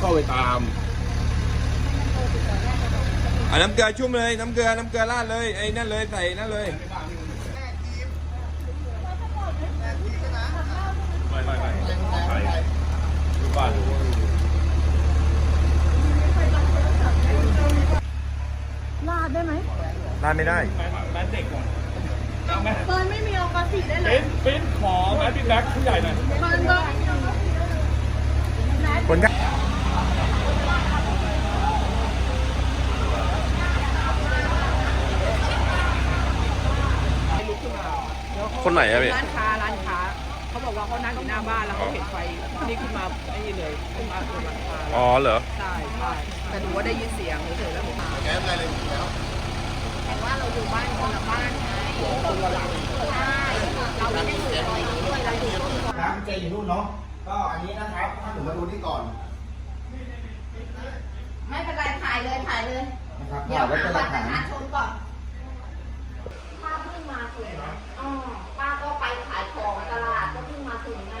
เข้าไปตามเอาน้ำเกลือชุ่มเลย น้ำเกลือ น้ำเกลือราดเลย ไอ้นั่นเลย ใส่นั่นเลย ไม่ไม่ไม่ไปดูบ้านลาดได้ไหมราดไม่ได้แมนเด็กก่อนเฟิร์นไม่มีโอกาสีได้เลเป็ยนเป็นขอแมนพี่แบ็คผู้ใหญ่หน่อยเฟิร์นก็ไม่มีโอกาสีแมทคนก็ คนไหนอะพี่ ร้านค้าร้านค้าเขาบอกว่าเขานั่งอยู่หน้าบ้านแล้วเขาเห็นไฟนี่ขึ้นมาไอ้นี่เลยขึ้นมาบนหลังคาอ๋อเหรอ ใช่ใช่แต่หนูว่าได้ยินเสียงเฉยๆแล้วผมมาแต่ว่าเราอยู่บ้านคนละบ้านไงคนละหลังใช่เราไม่ได้อยู่ซอยนี้ด้วยเราอยู่ต้นซอยน้ำเจอยู่นู่นเนาะก็อันนี้นะครับถ้าผมมาดูนี่ก่อนไม่เป็นไรถ่ายเลยถ่ายเลยนะครับเดี๋ยวไว้หาเป็นหบัลัตกรปฐาระนชาชนก่อนป้าเพิ่งมาถึงอ๋อป้าก็ไปขายของตลาดก็เพิ่งมาถึงไง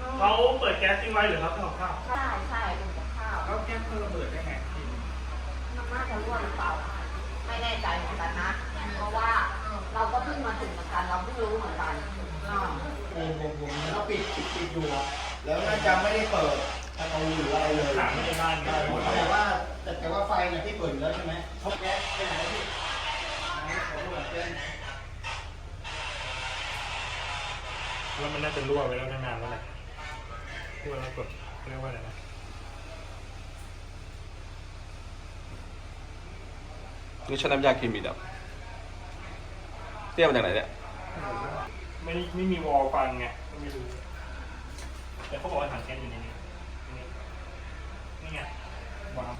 อ๋อ เขาเปิดแก๊สทิ้งไว้หรือครับทำกับข้าวใช่ใช่เป็นกับข้าวแล้วแก๊สมันระเบิดได้ไงมันน่าจะรั่วหรือเปล่า ไม่แน่ใจเหมือนกันนะ เพราะว่าเราก็เพิ่งมาถึงเหมือนกันเราเพิ่งรู้เหมือนกันอ่าผมผมผมเราปิดปิดปิดอยู่อะแล้วน่าจะไม่ได้เปิดประตูหรืออะไรเลยถามไม่ได้บ้านแต่ว่าแต่แต่ว่าไฟเนี่ยที่เปิดอยู่แล้วใช่ไหมเขาแก๊สไปไหนพี่ไหนขอดูหน่อยเป็นแล้วมันน่าจะรั่วไว้แล้วนานๆแล้วแหละ ที่ว่าเรากดเรียกว่าอะไรนะนี่ชอบน้ำยาครีมอีดับเตี้ยมาจากไหนเนี่ย ไม่ไม่มีวอลฟังไงก็ไม่รู้แต่เขาบอกว่าถังแก๊สอยู่ในนี้นี่นี่ไงวาง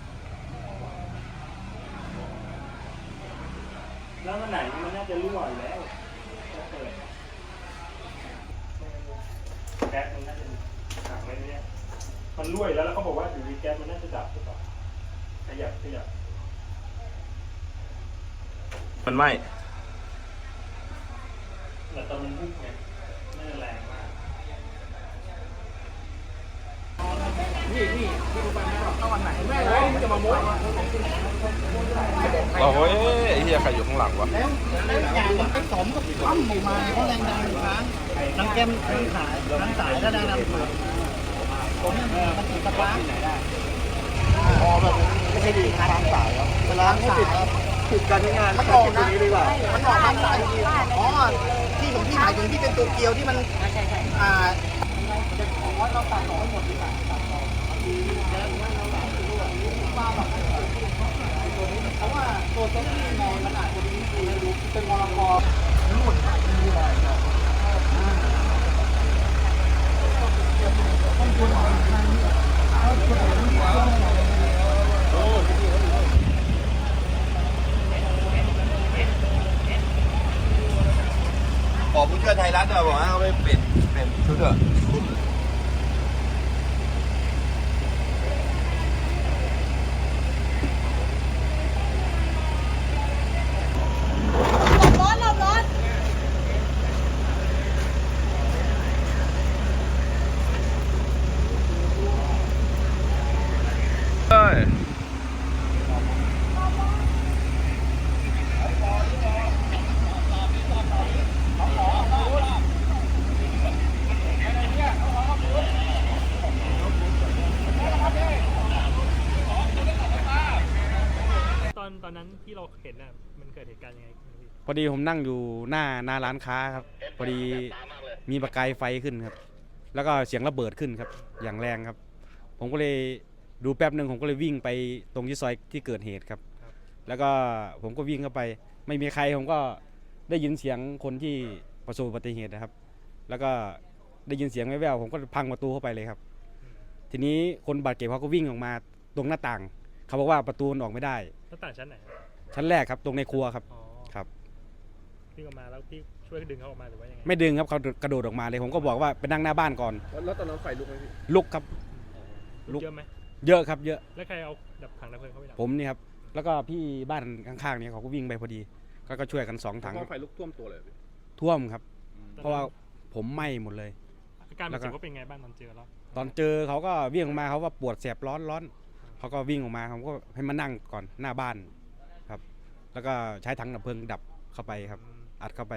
แล้วมันไหนมันน่าจะรั่วอยู่แล้วก็เปิดแก๊สมันน่าจะถังไว้เนี่ย มันรั่วอยู่แล้วแล้วเขาบอกว่าอยู่ดีแก๊สมันน่าจะดับหรือเปล่าขยับขยับมันไหมแต่ตอนมันพุ่งไงไม่ได้แรงมากนี่นี่ที่ดูไปไม่บอกตอนไหนแม่เลยมันจะมาโม้โอ้ยไอ้เหี้ยใครอยู่ข้างหลังวะแล้วแล้วอย่างมันผสมกับปั้มออกมาเพราะแรงดันค้างน้ำแก้มน้ำสายน้ำสายถ้าได้น้ำเปิด ผมเนี่ยมันติดสปาร์คพอแบบไม่ใช่ดีค้างสายแล้วเวลาเขาปิดปิดการใช้งานมันออกนะมันออกทางสายอ๋อที่ผมที่หมายถึงที่เป็นตัวเกียวที่มันอ่าของว่าเราตัดออกให้หมดดีกว่าเพราะว่าตัวเซฟตี้ไงมันอาจจะมีเป็นมอลกอรุ่นบอกผู้ช่วยไทย รัฐอะบอกว่าเอาไปเปลี่ยนเปลี่ยนชุดเถอะ หลบรถหลบรถ เอ้ย ตอนตอนนั้นที่ เราเห็นน่ะมันเกิดเหตุการณ์ยังไงขึ้นพี่พอดีผมนั่งอยู่หน้าหน้าร้านค้าครับ พอดีมีประกายไฟขึ้นครับ แล้วก็เสียงระเบิดขึ้นครับ อย่างแรงครับ ผมก็เลยดูแป๊บหนึ่งผมก็เลยวิ่งไปตรงที่ซอยที่เกิดเหตุครับ แล้วก็ผมก็วิ่งเข้าไป ไม่มีใครผมก็ได้ยินเสียงคนที่ประสบอุบัติเหตุนะครับ แล้วก็ได้ยินเสียงแว่วๆผมก็พังประตูเข้าไปเลยครับ ทีนี้คนบาดเจ็บเขาก็วิ่งออกมาตรงหน้าต่าง เขาบอกว่าประตูมันออกไม่ได้ หน้าต่างชั้นไหนครับ ชั้นแรกครับตรงในครัวครับ อ๋อครับวิ่งออกมาแล้วพี่ช่วยดึงเขาออกมาหรือว่ายังไงไม่ดึงครับเขากระโดดออกมาเลยผมก็บอกว่าไปนั่งหน้าบ้านก่อนแล้วตอนนั้นไฟลุกไหมพี่ลุกครับ ลุก เยอะไหมเยอะครับเยอะแล้วใครเอาดับถังดับเพลิงเข้าไปดับผมนี่ครับแล้วก็พี่บ้านข้างๆเนี่ยเขาก็วิ่งไปพอดี ก็ก็ช่วยกันสองถังไฟลุกท่วมตัวเลยพี่ท่วมครับตอนนั้นเพราะว่าผมไหม้หมดเลย อาการแล้มันวก็สึกว่าเป็นไงบ้างตอนเจอแล้วตอนเจอเขาก็วิ่งออกมาเขาว่าปวดแสบร้อนร้อนเขาก็วิ่งออกมาผมก็ให้มานั่งก่อนหน้าบ้านครับ แล้วก็ใช้ถังดับเพลิงดับเข้าไปครับ อัดเข้าไป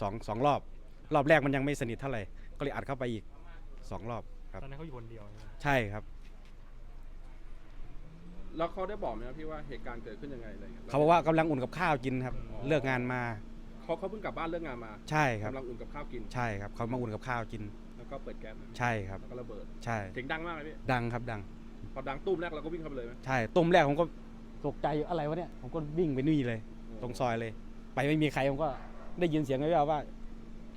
สองสองรอบ รอบแรกมันยังไม่สนิทเท่าไหร่ ก็เลยอัดเข้าไปอีกสองรอบครับ ตอนนั้นเขาอยู่คนเดียวใช่ไหมใช่ครับ แล้วเขาได้บอกไหมครับพี่ว่าเหตุการณ์เกิดขึ้นยังไงอะไรอย่างเงี้ยเขาบอกว่ากำลังอุ่นกับข้าวกินครับ เลิกงานมา เขาเขาเพิ่งกลับบ้านเลิกงานมาใช่ครับ กำลังอุ่นกับข้าวกิน ใช่ครับ เขามาอุ่นกับข้าวกิน แล้วก็เปิดแก๊สใช่ครับ แล้วก็ระเบิดใช่ เสียงดังมากเลยพี่ดังครับดัง พอดังตุ้มแรกเราก็วิ่งเข้าไปเลยไหมใช่ต้มแรกผมก็ ตกใจอะไรวะเนี่ยผมก็วิ่งไปนี่เลย ตรงซอยเลย ไปไม่มีใครผมก็ได้ยินเสียงแว่วๆว่า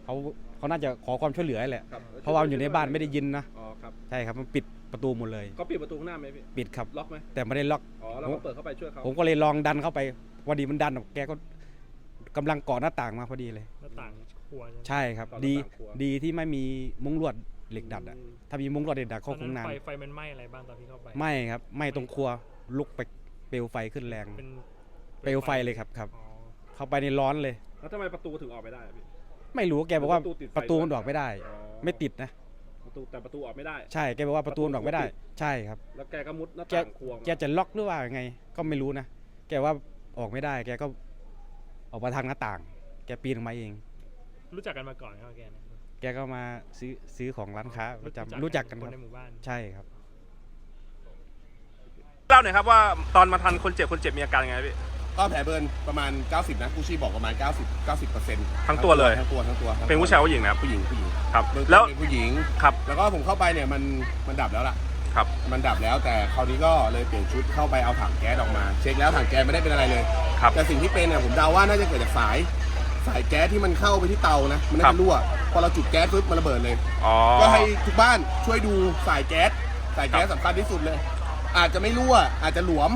เขาเขาน่าจะขอความช่วยเหลือแหละครับเพราะว่ามันอยู่ในบ้านไม่ได้ยินนะอ๋อครับใช่ครับมันปิดประตูหมดเลยเขาปิดประตูข้างหน้าไหมพี่ปิดครับล็อกไหมแต่ไม่ได้ล็อก อ๋อเราก็เปิดเข้าไปช่วยเขาผมก็เลยลองดันเข้าไปวันดีมันดันออกแกก็กำลังเกาะหน้าต่างมาพอดีเลย หน้าต่างครัวใช่ไหมใช่ครับ ดีดีที่ไม่มีมุ้งลวดเหล็กดัดอะอืมถ้ามีมุ้งลวดเหล็กดัดตเขาอนคนั้งนนานไฟไฟมันไหม้อะไรบ้างตอนที่เข้าไป ไม่ครับไม่ตรงครัวลุกไป เปลวไฟขึ้นแรง เป็นเปลวไฟเลยครับครับ อ๋อเข้าไปในร้อนเลย แล้วทำไมประตูถึงออกไม่ได้อะพี่ ไม่รู้แกบอกว่าประตูติดไฟประตูมันออกไม่ได้ อ๋อ ไม่ติดนะ ประตูแต่ประตูออกไม่ได้ ใช่แกบอกว่าประตูมันออกไม่ได้ ประตูติด ใช่ครับ แล้วแกก็มุดหน้าแกต่างครัวมาแกจะล็อกหรือว่าไง ก็ไม่รู้นะ แกว่าออกไม่ได้ แกก็ออกมาทางหน้าต่าง แกปีนออกมาเอง รู้จักกันมาก่อนครับแกเนี่ยแกก็มาซื้อซื้อของร้านค้าประจำรู้จักกันคคนรับในหมู่บ้าน ใช่ครับเล่าหน่อยครับว่าตอนมาทันคนเจ็บคนเจ็บมีอาการยังไงพี่ ก็แผลเบิร์นประมาณ 90 นะกู้ชีพบอกประมาณ 90 90เปอร์เซ็นต์ทั้งตัวเลย ทั้งตัวทั้งตัวทั้งตัวเป็นผู้ชายผู้หญิงนะครับผู้หญิงผู้หญิงครับ เบื้องต้นแล้วเป็นผู้หญิง ครับแล้วก็ผมเข้าไปเนี่ยมันมันดับแล้วล่ะ ครับมันดับแล้วแต่คราวนี้ก็เลยเปลี่ยนชุดเข้าไปเอาถังแก๊สออกมา เช็คแล้วถังแก๊สไม่ได้เป็นอะไรเลย ครับ แต่สิ่งที่เป็นเนี่ยผมเดาว่าน่าจะเกิดจากสาย สายแก๊สที่มันเข้าไปที่เตานะมันน่าครัจะบรั่วพอเราจุดแก๊สปุ๊บมันระเบิดเลย อ๋อ ก็ให้ทุกบ้านช่วยดูสายแก๊สสายแก๊สสำคัญที่สุดเลย อาจจะไม่รั่วอาจจะหลวม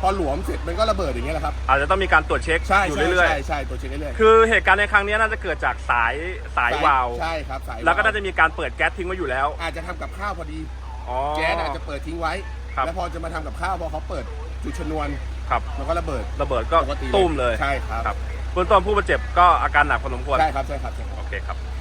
พอหลวมเสร็จมันก็ระเบิดอย่างเงี้ยแหละครับอาจจะต้องมีการตรวจเช็คใช่อยู่ใช่เรื่อยใช่ใช่ตัวเช็คเรื่อยๆคือเหตุการณ์ในครั้งนี้น่าจะเกิดจากสายสายวาล์วใช่ครับสายแล้วก็วาน่าจะมีการเปิดแก๊สทิ้งไว้อยู่แล้วอาจจะทำกับข้าวพอดี อ๋อ แก๊สอาจจะเปิดทิ้งไว้ ครับ แล้วพอจะมาทำกับข้าวพอเขาเปิดจุดชนวนครับมันก็ระเบิดระเบิดก็ปกติตุ้มเลยใช่ครับ ครับเบื้องต้นผู้บาดเจ็บก็อาการหนักพอสมควรใช่ครับใช่ครับใช่ครับ โอเคครับ